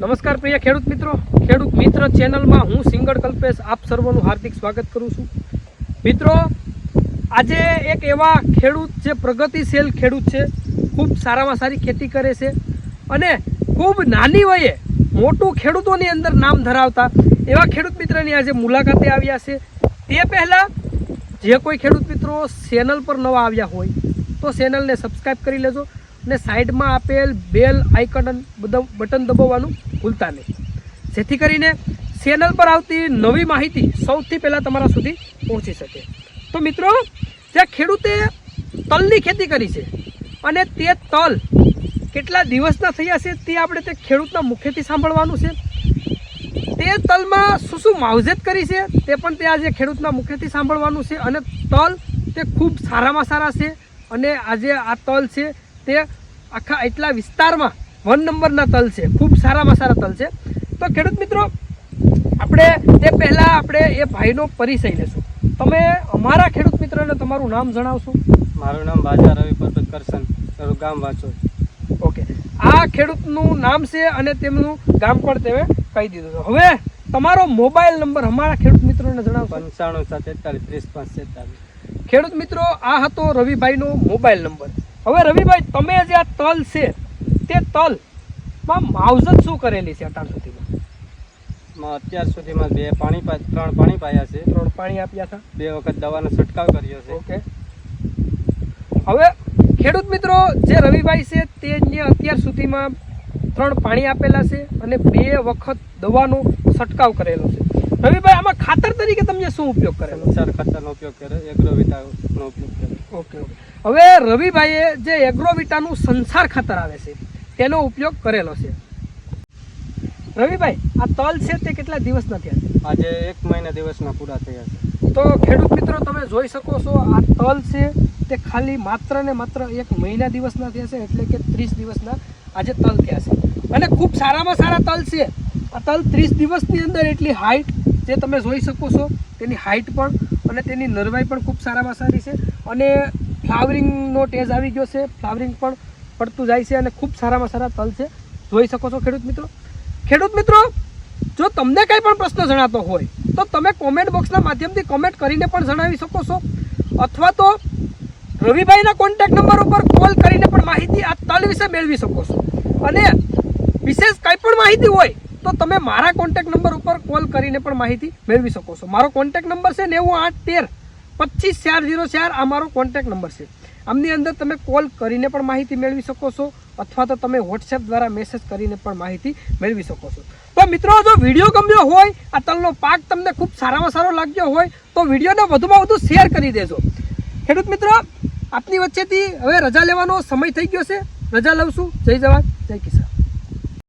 નમસ્કાર પ્રિય ખેડૂત મિત્રો. ખેડૂત મિત્ર ચેનલમાં હું સિંગળ કલ્પેશ આપ સર્વનું હાર્દિક સ્વાગત કરું છું. મિત્રો, આજે એક એવા ખેડૂત જે પ્રગતિશીલ ખેડૂત છે, ખૂબ સારામાં સારી ખેતી કરે છે અને ખૂબ નાની વયે મોટું ખેડૂતોની અંદર નામ ધરાવતા એવા ખેડૂત મિત્રની આજે મુલાકાતે આવ્યા છે. તે પહેલાં જે કોઈ ખેડૂત મિત્રો ચેનલ પર નવા આવ્યા હોય તો ચેનલને સબસ્ક્રાઈબ કરી લેજો. અને સાઈડમાં આપેલ બેલ આઇકન બટન દબાવવાનું ભૂલતા નહીં. જેથી કરીને ચેનલ પર આવતી નવી માહિતી સૌથી પહેલાં તમારા સુધી પહોંચી શકે. તો મિત્રો જ્યાં ખેડૂતે તલની ખેતી કરી છે અને તે તલ કેટલા દિવસના થયા છે તે આપણે તે ખેડૂતના મુખેથી સાંભળવાનું છે. તે તલમાં શું શું માવજત કરી છે તે પણ તે આજે ખેડૂતના મુખેથી સાંભળવાનું છે અને તલ તે ખૂબ સારામાં સારા છે અને આજે આ તલ છે તે આખા એટલા વિસ્તારમાં વન નંબરના તલ છે. ખૂબ સારામાં સારા તલ છે. તો ખેડૂત મિત્રો આપણે તે પહેલાં આપણે એ ભાઈનો પરિચય લેશું તમે અમારા ખેડૂત મિત્રોને તમારું નામ જણાવશો? મારું નામ બાજા રવિ પરબત કરશન. મારું ગામ વાંચો ઓકે. આ ખેડૂતનું નામ છે અને તેમનું ગામ પણ તેવે કહી દીધું છે. હવે તમારો મોબાઈલ નંબર અમારા ખેડૂત મિત્રોને જણાવશો. પંચાણું સાત એકતાલીસ ત્રીસ પાંચ ખેડૂત મિત્રો આ હતો રવિભાઈનો મોબાઈલ નંબર. હવે રવિભાઈ તમે જે આ તલ છે તે તલમાં માવજત શું કરેલી છે અત્યાર સુધીમાં? અત્યાર સુધીમાં બે પાણી ત્રણ પાણી પાયા છે. ત્રણ પાણી આપ્યા હતા બે વખત દવાનો છંટકાવ કર્યો છે. ઓકે. હવે ખેડૂત મિત્રો જે રવિભાઈ છે તેને અત્યાર સુધીમાં ત્રણ પાણી આપેલા છે અને બે વખત દવાનો છંટકાવ કરેલો છે. રવિભાઈ આમાં ખાતર ઉપયોગ કરેલો સર ખાતરનો ઉપયોગ કરે એગ્રોવિટાનો ઉપયોગ કરે. Okay okay. હવે રવિભાઈએ જે એગ્રોવિટાનું સંસાર ખાતર આવે છે તેનો ઉપયોગ કરેલો છે. રવિભાઈ આ તલ છે તે કેટલા દિવસના થયા છે? આજે એક મહિના દિવસના પૂરા થયા છે. તો ખેડૂત મિત્રો તમે જોઈ શકો છો આ તલ છે તે ખાલી માત્ર ને માત્ર એક મહિના દિવસના થયા છે એટલે કે ત્રીસ દિવસના આજે તલ થયા છે. અને ખૂબ સારામાં સારા તલ છે. આ તલ ત્રીસ દિવસની અંદર એટલી હાઈટ જે તમે જોઈ શકો છો તેની હાઇટ પણ અને તેની નરવાઈ પણ ખૂબ સારામાં સારી છે. અને ફ્લાવરિંગનો ટેજ આવી ગયો છે. ફ્લાવરિંગ પણ પડતું જાય છે અને ખૂબ સારામાં સારા તલ છે. જોઈ શકો છો ખેડૂત મિત્રો? ખેડૂત મિત્રો, જો તમને કંઈ પણ પ્રશ્ન જણાતો હોય, તો તમે કોમેન્ટ બોક્સના માધ્યમથી કોમેન્ટ કરીને પણ જણાવી શકો છો. અથવા તો રવિભાઈના કોન્ટેક્ટ નંબર ઉપર કોલ કરીને પણ માહિતી આ તલ વિશે મેળવી શકો છો. અને વિશેષ કંઈ પણ માહિતી હોય તો તમે મારા કોન્ટેક્ટ નંબર ઉપર કોલ કરીને પણ માહિતી મેળવી શકો છો. મારો કોન્ટેક્ટ નંબર છે નેવું આઠ તેર પચીસ ચાર જીરો ચાર આ મારો કોન્ટેક્ટ નંબર છે. આમની અંદર તમે કોલ કરીને પણ માહિતી મેળવી શકો છો અથવા તો તમે વોટ્સએપ દ્વારા મેસેજ કરીને પણ માહિતી મેળવી શકો છો. તો મિત્રો, જો વીડિયો ગમ્યો હોય, આ તલનો પાક તમને ખૂબ સારામાં સારો લાગ્યો હોય, તો વિડીયોને વધુમાં વધુ શેર કરી દેજો. ખેડૂત મિત્રો, આપની વચ્ચેથી હવે રજા લેવાનો સમય થઈ ગયો છે. રજા લઉં છું. જય જવાન. જય કિસાન.